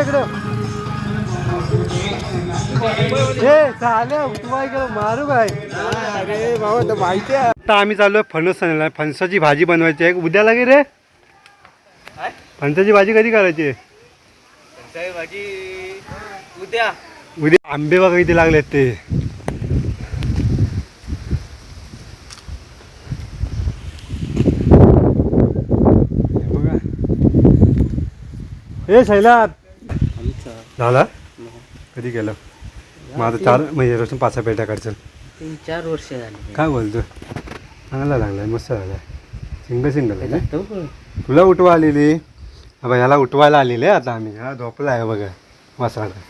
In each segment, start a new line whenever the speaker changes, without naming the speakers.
इकडे. इकडे ए चाले उठवा इकडे मारू काय?
अरे बाबा तर माहिती आहे.
आता आम्ही चाललोय फणस आणायला. फणसाची भाजी बनवायची आहे. उद्या लागे रे? फणसाची भाजी कधी करायची आहे?
भाजी उद्या.
उद्या आंबे बघा इथे लागलेत ते. हे बघा. हे शैला झाला कधी केलं मग आता चार म्हणजे रसून पाच सहा पेट्या काढचं
तीन चार वर्ष झाली.
काय बोलतो? चांगला लागलाय मस्त झालाय सिंगल सिंगल आहे ना? तुला उठवा आलेली. हा बघ ह्याला उठवायला आलेली आहे आता आम्ही. हा झोपला आहे बघा. मसाला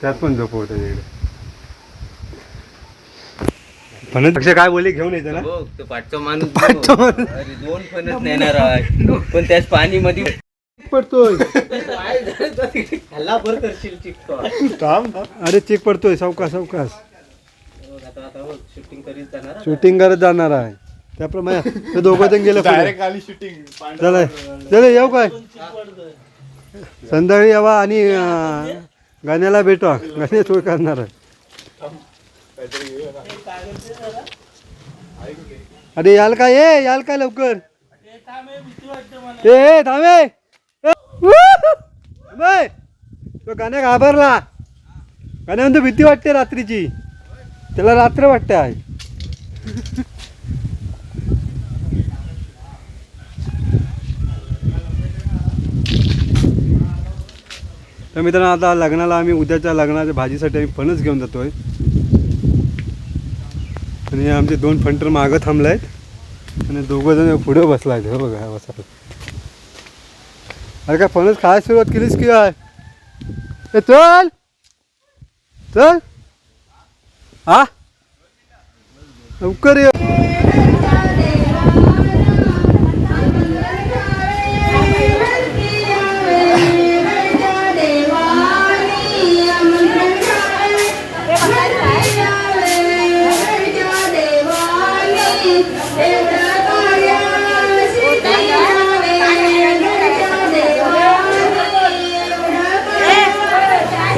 त्यात पण झोपवतो तिकडे पण पक्ष काय बोलले? घेऊन येतं ना
बघ तो पाठचा माणूस बघ. अरे दोन फणस नेणार आहे. पण त्याच पाणी मध्ये
पडतोय.
हल्ला बर करशील चिकतो
अरे चेक पडतोय. सावकाश सावकाश.
आता आता शूटिंग करीत जाणार
शूटिंग करत जाणार आहे. त्याप्रमाणे ते दोघं जण गेले पुढे.
आली शूटिंग
चला चला येऊ काय? संध्याकाळी यावा आणि अं, गाण्याला भेटवा. गाणे सोय करणार आहे. अरे याल काय? ये याल काय लवकर? ए ए, थांबे ए, थांबे. तो गाण्या घाबरला. गाण्या म्हणतो भीती वाटते रात्रीची. त्याला रात्र वाटते आहे. तर मित्रांनो आता लग्नाला आम्ही उद्याच्या लग्नाच्या भाजीसाठी आम्ही फणस घेऊन जातोय. आणि आमचे दोन फंटर मागं थांबले आहेत आणि दोघं जण पुढे बसला हो बघा बसा. अरे काय फणस खायला सुरुवात केलीस की काय? ए चल! चल! हा लवकर ये.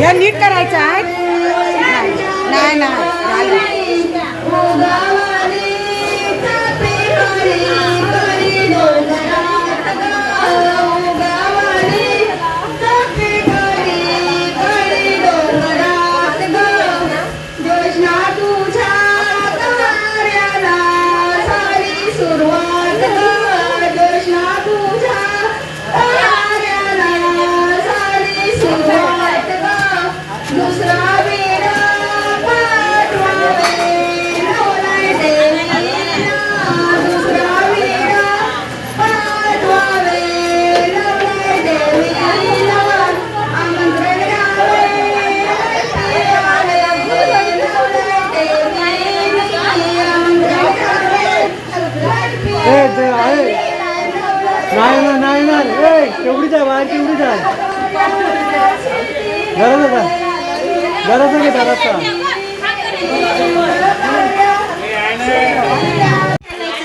या नीट करायचं आहे नाही नाही झालं.
ए तेवढीच आहे बाहेर तेवढीच आहे घरात जा घरात घे घरात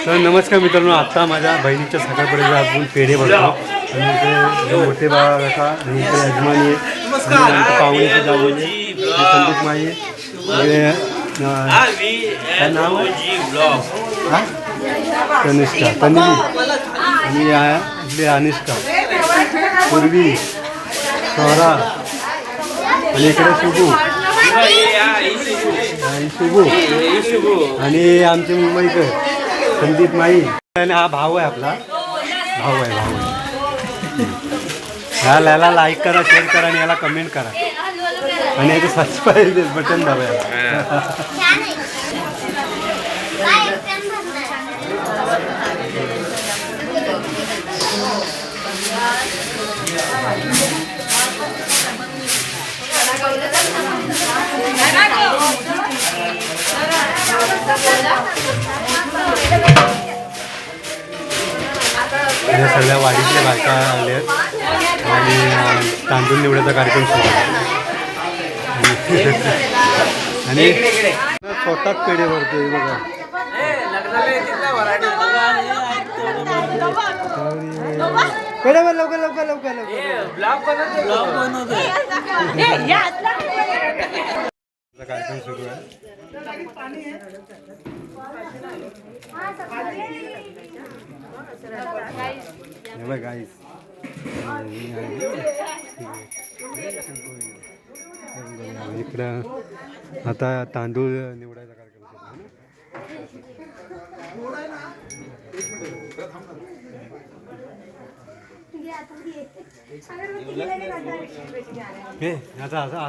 तर नमस्कार मित्रांनो आता माझ्या बहिणीच्या सकाळपर्यंत आपण पेढे भरतो. आणि ते जो मोठे बाबा काका आणि इथे यजमानी आहे. आणि आमचे पाहुणे जावले संदीप माई आहे. आणि, अं, काय नाव? आहे? हा? आणि या अनिष्का. पूर्वी सोहरा आणि इकडे शुभू आणि शुभू आणि आमचे मुंबईकर संदीप माई. आणि हा भाऊ आहे आपला. भाऊ आहे भाऊ ह्या याला लाईक करा शेअर करा आणि याला कमेंट करा. आणि याचं सबस्क्राईब बटन दाबा याला या सगळ्या वाडीतल्या बायका आल्या आणि तांदूळ निवडायचा कार्यक्रम सुरू आहे. आणि- आणि स्वतःच पेढे भरतोय बघा. बघ लवकर लवकर लवकर लवकर. कार्यक्रम सुरू आहे? हे बघ गाईस इकडं आता तांदूळ निवडायचा कार्यक्रम सुरू आहे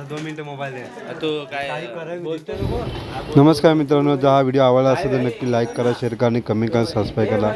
दोन मिनिटं मोबाईल द्या
काय
नमस्कार मित्रांनो जर हा व्हिडिओ आवडला असेल तर नक्की लाईक करा शेअर करा आणि कमेंट करा सबस्क्राईब करा.